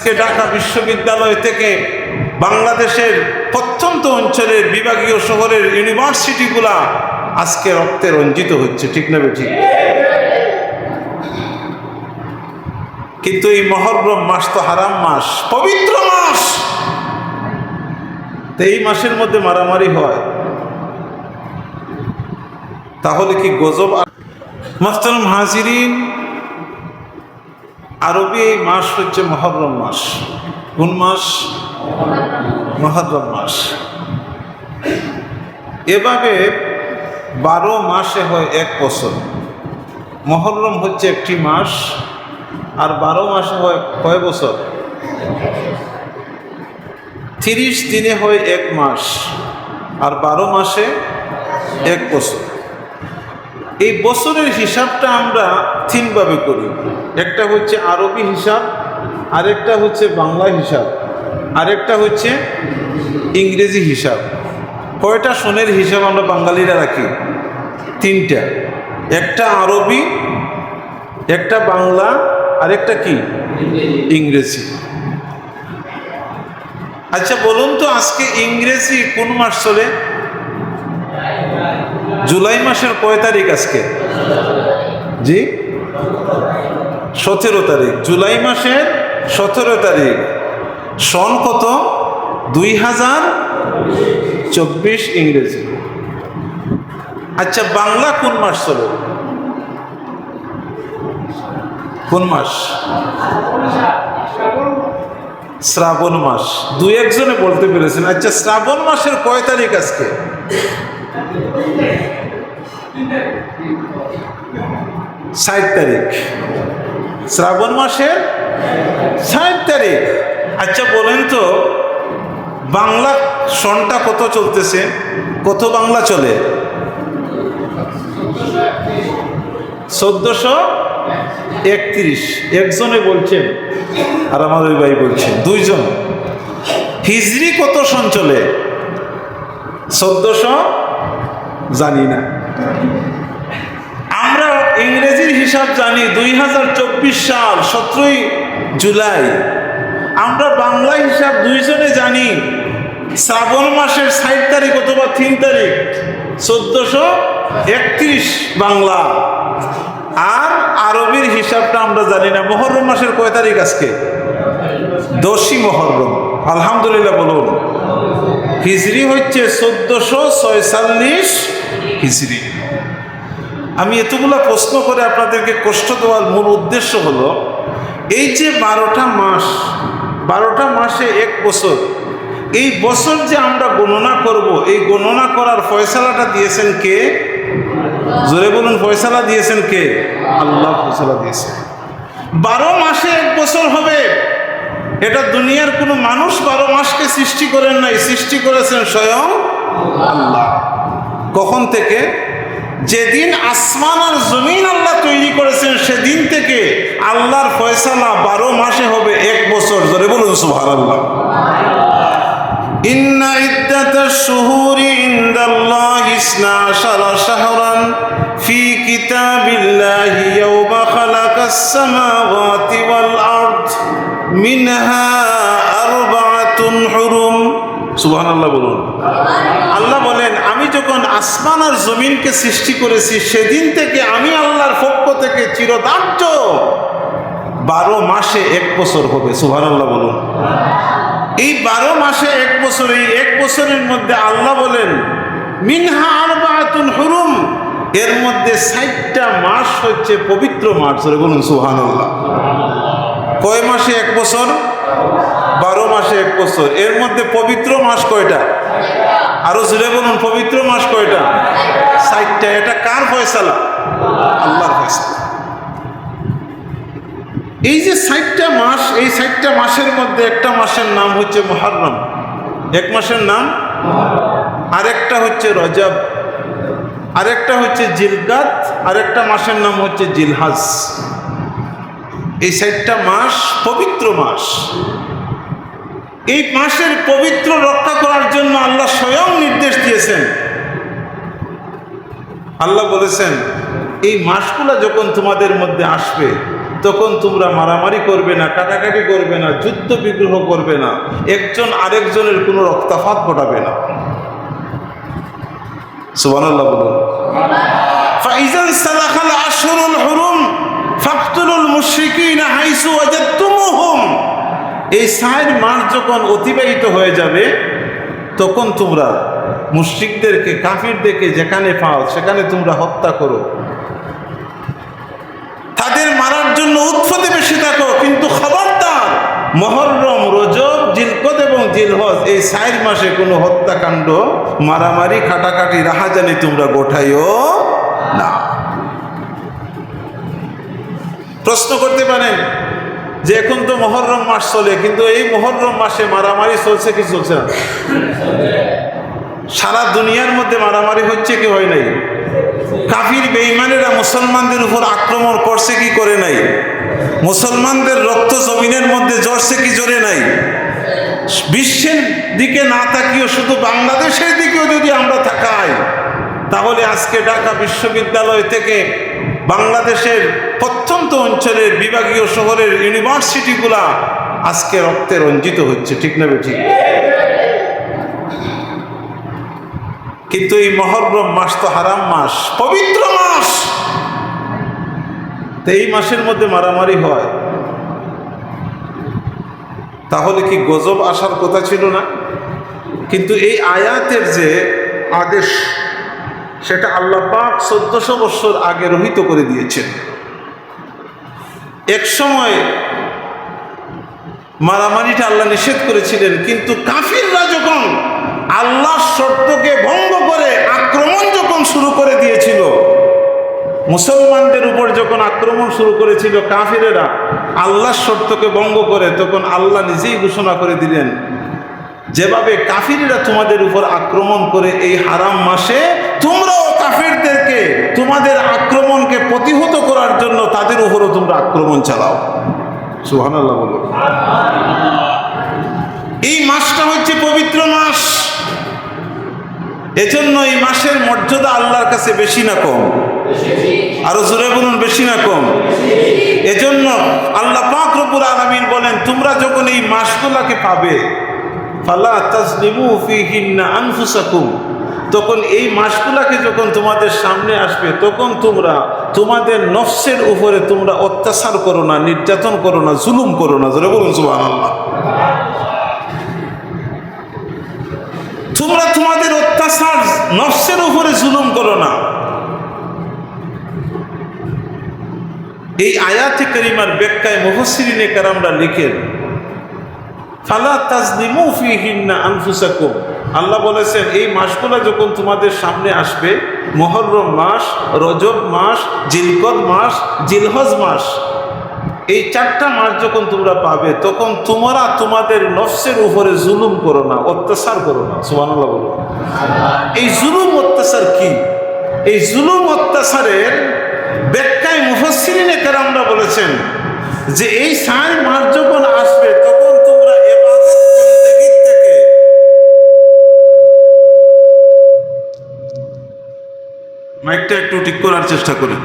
আজকে ঢাকা বিশ্ববিদ্যালয় থেকে বাংলাদেশের প্রত্যন্ত অঞ্চলের বিভাগীয় শহরের ইউনিভার্সিটিগুলা আজকে রক্তে রঞ্জিত হচ্ছে, ঠিক না ঠিক কিন্তু এই মহরম মাস তো হারাম মাস, পবিত্র মাস! এই মাসের মধ্যে মারামারি হয়। তাহলে কি গজব মাস্তারম হাজিরিন আরবি এই মাস হচ্ছে মহরম মাস। কোন মাস? মহরম মাস। এভাবে বারো মাসে হয় এক বছর। মহরম হচ্ছে একটি মাস আর বারো মাসে হয় কয় বছর? তিরিশ দিনে হয় এক মাস আর বারো মাসে এক বছর। এই বছরের হিসাবটা আমরা তিনভাবে করি। একটা হচ্ছে আরবি হিসাব, আরেকটা হচ্ছে বাংলা হিসাব, আরেকটা হচ্ছে ইংরেজি হিসাব। কয়টা সনের হিসাব আমরা বাঙালিরা রাখি? তিনটা। একটা আরবি, একটা বাংলা, আরেকটা কি? ইংরেজি। আচ্ছা বলুন তো আজকে ইংরেজি কোন মাস চলে? জুলাই মাসের কয় তারিখ আজকে? জি? সতেরো তারিখ। জুলাই মাসের সতেরো তারিখ। সন কত? দুই হাজার চব্বিশ ইংরেজি। আচ্ছা বাংলা কোন মাস চলে? কোন মাস? শ্রাবণ মাস। দুই একজনে বলতে পেরেছেন। আচ্ছা শ্রাবণ মাসের কয় তারিখ আজকে? ষাট তারিখ। শ্রাবণ মাসের ষাট তারিখ। আচ্ছা বলেন তো, বাংলা সনটা কত চলতেছে? কত বাংলা চলে? চোদ্দশো একত্রিশ। একজনে বলছেন, আর আমার ওই ভাই বলছেন, দুইজন। হিজরি কত সন চলে? চোদ্দশো জানি না। আমরা ইংরেজির হিসাব জানি দুই হাজার চব্বিশ সাল, সতেরোই জুলাই। আমরা বাংলা হিসাব দুইজনে জানি শ্রাবণ মাসের ষাট তারিখ অথবা তিন তারিখ, চোদ্দশো একত্রিশ বাংলা। আর আরবির হিসাবটা আমরা জানি না। মহরম মাসের কয় তারিখ আজকে? দশই মহরম। আলহামদুলিল্লাহ বলুন। হিজরি হচ্ছে চোদ্দশো ছয়চল্লিশ হিজরি আমি এতগুলো প্রশ্ন করে আপনাদেরকে কষ্ট দেওয়ার মূল উদ্দেশ্য হলো, এই যে বারোটা মাস, বারোটা মাসে এক বছর, এই বছর যে আমরা গণনা করব, এই গণনা করার ফয়সালাটা দিয়েছেন কে? জোরে বলুন, ফয়সালা দিয়েছেন কে? আল্লাহ ফয়সালা দিয়েছেন। বারো মাসে এক বছর হবে। এটা দুনিয়ার কোনো মানুষ বারো মাসকে সৃষ্টি করেন নাই, সৃষ্টি করেছেন স্বয়ং আল্লাহ। কখন থেকে? যেদিন আসমান আর জমিন আল্লাহ তৈরি করেছেন, সেদিন থেকে আল্লাহর ফয়সালা বারো মাসে হবে, এক বছর। ধরে বলুন সুহার আল্লাহ ইন্না ইদ্দাতাশ শাহরান মিনহা আরবা'তুন বলুন। আল্লাহ বলেন, আমি যখন আসমান আর জমিনকে সৃষ্টি করেছি, সেদিন থেকে আমি আল্লাহর পক্ষ থেকে চিরদার্য। বারো মাসে এক বছর হবে সুবহান আল্লাহ বলুন। এই বারো মাসে এক বছর, এই এক বছরের মধ্যে আল্লাহ বলেন, মিনহা আর আরবাতুন হুরুম। এর মধ্যে ষাটটা মাস হচ্ছে পবিত্র মাস বলুন সুহান আল্লাহ কয় মাসে এক বছর? বারো মাসে এক বছর। এর মধ্যে পবিত্র মাস কয়টা? আরও জুড়ে বলুন, পবিত্র মাস কয়টা? সাইটটা এটা কার ফয়সালা? আল্লাহর ফয়সালা। এই যে সাইটটা মাস, এই সাইটটা মাসের মধ্যে একটা মাসের নাম হচ্ছে মহারম এক মাসের নাম? আরেকটা হচ্ছে রজব। আরেকটা হচ্ছে জিলগাত আরেকটা মাসের নাম হচ্ছে জিলহাজ। এই সাইটটা মাস পবিত্র মাস। এই মাসের পবিত্র রক্ষা করার জন্য আল্লাহ স্বয়ং নির্দেশ দিয়েছেন। আল্লাহ বলেছেন এই মাসগুলো যখন তোমাদের মধ্যে আসবে তখন তোমরা মারামারি করবে না কাটাকাটি করবে না যুদ্ধ বিগ্রহ করবে না একজন আরেকজনের কোনো রক্তাপাত ঘটাবে না। সুবহানাল্লাহ বলুন। ফাইজান সালাখাল আশহুরুল হুরুম ফাকতুলুল মুশরিকিনা হাইসু ওয়াজাদতুমুহুম এই সাইড মাস যখন অতিবাহিত হয়ে যাবে, তখন তোমরা মুশরিকদেরকে, কাফিরদেরকে যেখানে পাও, সেখানে তোমরা হত্যা করো। তাদের মারার জন্য উৎপদে বেশি থাকো, কিন্তু খবরদার মহরম, রজব, জিলকদ এবং জিলহজ, এই চার মাসে কোনো হত্যাকাণ্ড, মারামারি কাটাকাটি রাহাজানি তোমরা গোঠাইও না। প্রশ্ন করতে পারেন যে এখন তো মহরম মাস চলে, কিন্তু এই মহরম মাসে মারামারি চলছে কি চলছে না? সারা দুনিয়ার মধ্যে মারামারি হচ্ছে কি হয় নাই? কাফির বেঈমানেরা মুসলমানদের উপর আক্রমণ করছে কি করে নাই? মুসলমানদের রক্ত জমিনের মধ্যে জ্বরছে কি জোরে নাই? বিশ্বের দিকে না তাকিয়েও, শুধু বাংলাদেশের দিকেও যদি আমরা তাকাই, তাহলে আজকে ঢাকা বিশ্ববিদ্যালয় থেকে বাংলাদেশের প্রত্যন্ত অঞ্চলের বিভাগীয় শহরের ইউনিভার্সিটিগুলা আজকে রক্তে রঞ্জিত হচ্ছে, ঠিক না ঠিক কিন্তু এই মহরম মাস তো হারাম মাস, পবিত্র মাস! এই মাসের মধ্যে মারামারি হয়। তাহলে কি গজব আসার কথা ছিল না? কিন্তু এই আয়াতের যে আদেশ, সেটা আল্লাহ পাক চোদ্দশো বৎসর আগে রহিত করে দিয়েছেন। এক সময় মারামারিটা আল্লাহ নিষেধ করেছিলেন, কিন্তু কাফিররা যখন আল্লাহর শর্তকে ভঙ্গ করে আক্রমণ যখন শুরু করে দিয়েছিল, মুসলমানদের উপর যখন আক্রমণ শুরু করেছিল কাফিরেরা, আল্লাহর শর্তকে ভঙ্গ করে তখন আল্লাহ নিজেই ঘোষণা করে দিলেন, যেভাবে কাফিরেরা তোমাদের উপর আক্রমণ করে এই হারাম মাসে তোমরাও কাফিরদেরকে তোমাদের আক্রমণকে প্রতিহত করার জন্য তাদের উপরও তোমরা আক্রমণ চালাও। সুহানাল্লাহ বলো। এই মাসটা হচ্ছে পবিত্র মাস। এজন্য এই মাসের মর্যাদা আল্লাহর কাছে বেশি না কম। আরও জোরে বলুন, বেশি না কম। এজন্য আল্লাহ পাক রব্বুল আলামিন বলেন, তোমরা যখন এই মাসগুলাকে পাবে, ফালা তাজলিমু ফিহিন্না আনফুসাকুম। তখন এই মাসগুলাকে যখন তোমাদের সামনে আসবে, তখন তোমরা তোমাদের নফসের উপরে তোমরা অত্যাচার করো না, নির্যাতন করো না, জুলুম করো না। জোরে বলুন, সুবহানাল্লাহ। তোমরা তোমাদের অত্যাচার নফসের উপরে জুলুম করো না। এই আয়াতে করিমার ব্যাখ্যায় মুহসিরিনে কারামরা লিখেন আনফুসাকুম। আল্লাহ বলেছেন, এই মাসগুলো যখন তোমাদের সামনে আসবে, মহরম মাস, রজব মাস, জিলকদ মাস, জিলহজ মাস, এই চারটা মাস যখন তোমরা পাবে, তখন তোমরা তোমাদের নফসের উপরে জুলুম করো না, অত্যাচার করো না। সুবহানাল্লাহ বলো। এই জুলুম অত্যাচার কি? এই জুলুম অত্যাচারের ব্যাখ্যায় মুফসিরিনে কেরামরা বলেছেন যে এই সার মাস যখন আসবে মাইকটা একটু ঠিক করার চেষ্টা করি।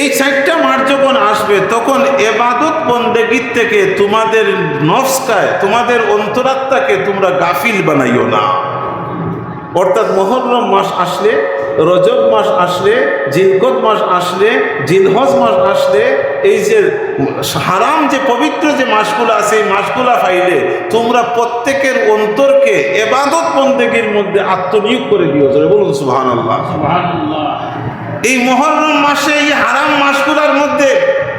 এই সাইডটা মার যখন আসবে, তখন এবাদত বন্দেগীর থেকে তোমাদের নফসকায়, তোমাদের অন্তরাত্মাকে তোমরা গাফিল বানাইও না। অর্থাৎ মহরম মাস আসলে, রজব মাস আসলে, জিলকত মাস আসলে, জিলহজ মাস আসলে, এই যে হারাম যে পবিত্র যে মাসগুলো আছে এই মাসগুলা ফাইলে তোমরা প্রত্যেকের অন্তরকে এবাদত বন্দেগীর মধ্যে আত্মনিয়োগ করে দিও। বলুন সুহান আল্লাহ এই মহরম মাসে এই হারাম মাসগুলার মধ্যে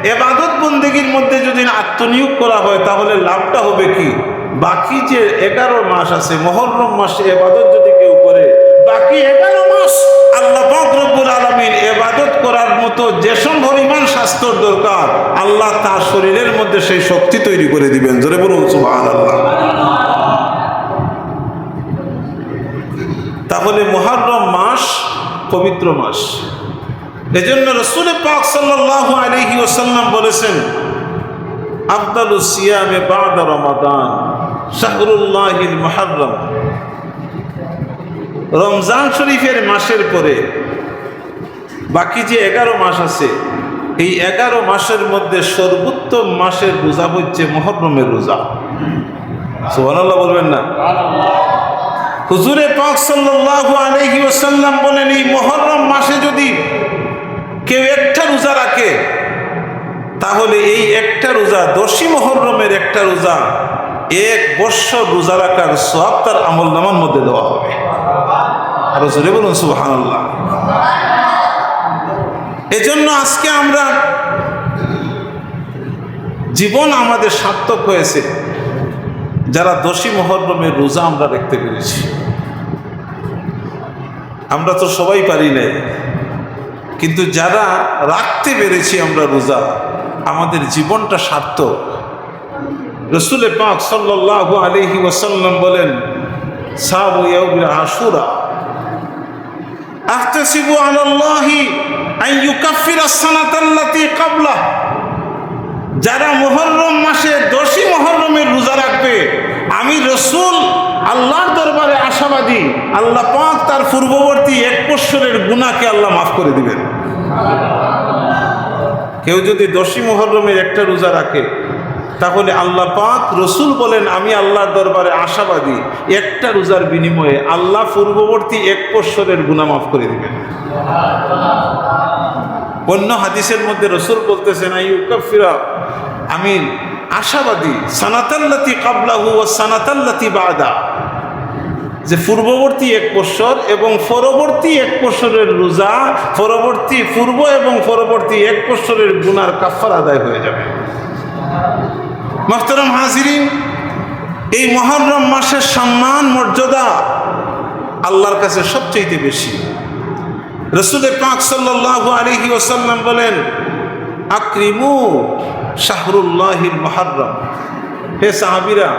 এবাদত বন্দেগীর মধ্যে যদি আত্মনিয়োগ করা হয় তাহলে লাভটা হবে কি? বাকি যে এগারো মাস আছে মহরম মাসে এবাদত যদি কেউ করে বাকি এগারো মাস আল্লাহ রব্বুল আলমিন মতো যেসব পরিমাণ স্বাস্থ্যর দরকার, আল্লাহ তার শরীরের মধ্যে সেই শক্তি তৈরি করে দিবেন। জোরে বলুন সুবাহ আল্লাহ তাহলে মহরম মাস পবিত্র মাস। এজন্য রসুল পাক সাল্লাহ আলহি ওসাল্লাম বলেছেন, আফদালু সিয়ামে বাদ রমাদান রমজান শরীফের মাসের পরে বাকি যে এগারো মাস আছে, এই এগারো মাসের মধ্যে সর্বোত্তম মাসের রোজা হচ্ছে মহরমের রোজা। সুবহানাল্লাহ বলবেন না? হুজুরে পাক সাল্লাল্লাহু আলাইহি ওয়াসাল্লাম বলেন, এই মহরম মাসে যদি কেউ একটা রোজা রাখে, তাহলে এই একটা রোজা দশী মহরমের একটা রোজা, এক বৎসর রোজা রাখার সব তার আমল নামার মধ্যে দেওয়া হবে। আরও জোরে বলুন, সুবহানাল্লাহ। এজন্য আজকে আমরা জীবন আমাদের সার্থক হয়েছে। যারা দোষী মহরমের রোজা আমরা দেখতে পেরেছি। আমরা তো সবাই পারি নাই। কিন্তু যারা রাখতে পেরেছি আমরা রোজা, আমাদের জীবনটা সার্থক। রসুলে পাক সাল্লাল্লাহু আলাইহি ওয়াসাল্লাম বলেন, সাবু আশুরা। আহতাসিবু আলাল্লাহি আন ইউকাফিরা সানাতাল্লাতী ক্বাবলা যারা মুহররম মাসে দশই মুহররমের রোজা রাখবে, আমি রসুল আল্লাহর দরবারে আশাবাদী, আল্লাহ পাক তার পূর্ববর্তী এক বৎসরের গুনাহকে আল্লাহ মাফ করে দিবেন। কেউ যদি দশই মুহররমের একটা রোজা রাখে তাহলে আল্লাহ পাক রসুল বলেন, আমি আল্লাহর দরবারে আশাবাদী, একটা রোজার বিনিময়ে আল্লাহ পূর্ববর্তী এক বৎসরের গুনাহ মাফ করে দিবেন। অন্য হাদিসের মধ্যে রসুল বলতেছেন আই আমি আশাবাদী, সানাতাল্লাতি কাবলাহু ও সানাতাল্লাতি বাদা। যে পূর্ববর্তী এক বৎসর এবং পরবর্তী এক বৎসরের রোজা, পরবর্তী পূর্ব এবং পরবর্তী এক বৎসরের গুনার কাফার আদায় হয়ে যাবে। মোহতরম হাজিরিন, এই মহরম মাসের সম্মান, মর্যাদা আল্লাহর কাছে সবচেয়ে বেশি। রসুলের পাক সাল্লাহ আলহি ওসাল্লাম বলেন, আক্রিমু শাহরুল্লাহিল মহরম। হে সাহাবিরা,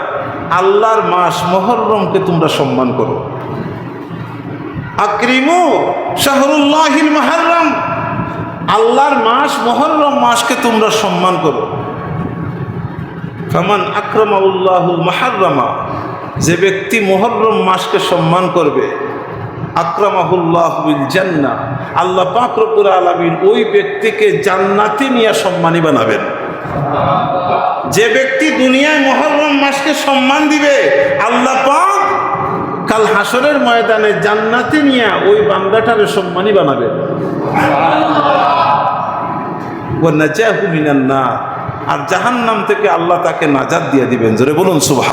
আল্লাহর মাস মহরমকে তোমরা সম্মান করো। আক্রিমু শাহরুল্লাহিল মহরম। আল্লাহর মাস মহরম মাসকে তোমরা সম্মান করো। ফামান আক্রমাউল্লাহুল মহারমা, যে ব্যক্তি মহরম মাসকে সম্মান করবে, আক্রমাহুল্লাহ বিল জান্না আল্লাহ পাক রব্বুল আলামিন ওই ব্যক্তিকে জান্নাতে নিয়ে সম্মানী বানাবেন। যে ব্যক্তি দুনিয়ায় মহরম মাসকে সম্মান দিবে, আল্লাহ পাক কাল হাসরের ময়দানে জান্নাতে নিয়ে ওই বান্দাটারে সম্মানী বানাবেন ও নাজাহু মিনান নার আর জাহান্নাম থেকে আল্লাহ তাকে নাজাদ দিয়ে দিবেন। জোরে বলুন সুভা